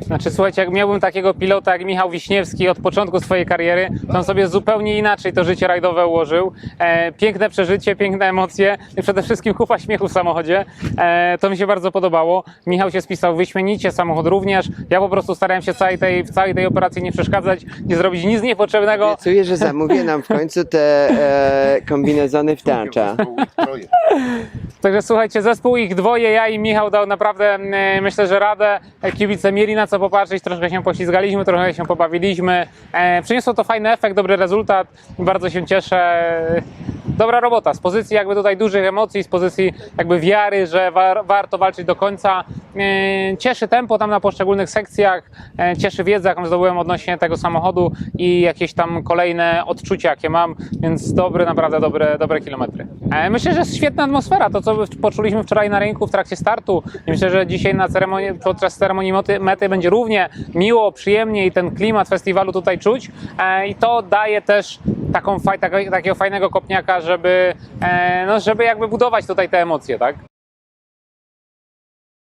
Znaczy słuchajcie, jak miałbym takiego pilota jak Michał Wiśniewski od początku swojej kariery, to on sobie zupełnie inaczej to życie rajdowe ułożył. E, piękne przeżycie, piękne emocje i przede wszystkim kupa śmiechu w samochodzie. E, to mi się bardzo podobało. Michał się spisał wyśmienicie, samochód również. Ja po prostu starałem się całej tej, w całej tej operacji nie przeszkadzać, nie zrobić nic niepotrzebnego. Obiecuję, że zamówię nam w końcu te e, kombinezony w tarcza. Także słuchajcie, zespół ich dwoje, ja i Michał dał naprawdę, mm, myślę, że radę. E, Kibice mieli na co popatrzeć, troszkę się poślizgaliśmy, trochę się pobawiliśmy. E, przyniosło to fajny efekt, dobry rezultat. Bardzo się cieszę. Dobra robota, z pozycji jakby tutaj dużych emocji, z pozycji jakby wiary, że war, warto walczyć do końca. E, cieszy tempo tam na poszczególnych sekcjach, e, cieszy wiedza, jaką zdobyłem odnośnie tego samochodu i jakieś tam kolejne odczucia, jakie mam, więc dobre, naprawdę dobre, dobre kilometry. E, myślę, że jest świetna atmosfera, to co poczuliśmy wczoraj na rynku w trakcie startu. Myślę, że dzisiaj na ceremonii, podczas ceremonii mety, będzie równie miło, przyjemnie i ten klimat festiwalu tutaj czuć. I to daje też taką takiego fajnego kopniaka, żeby, e, no, żeby jakby budować tutaj te emocje, tak?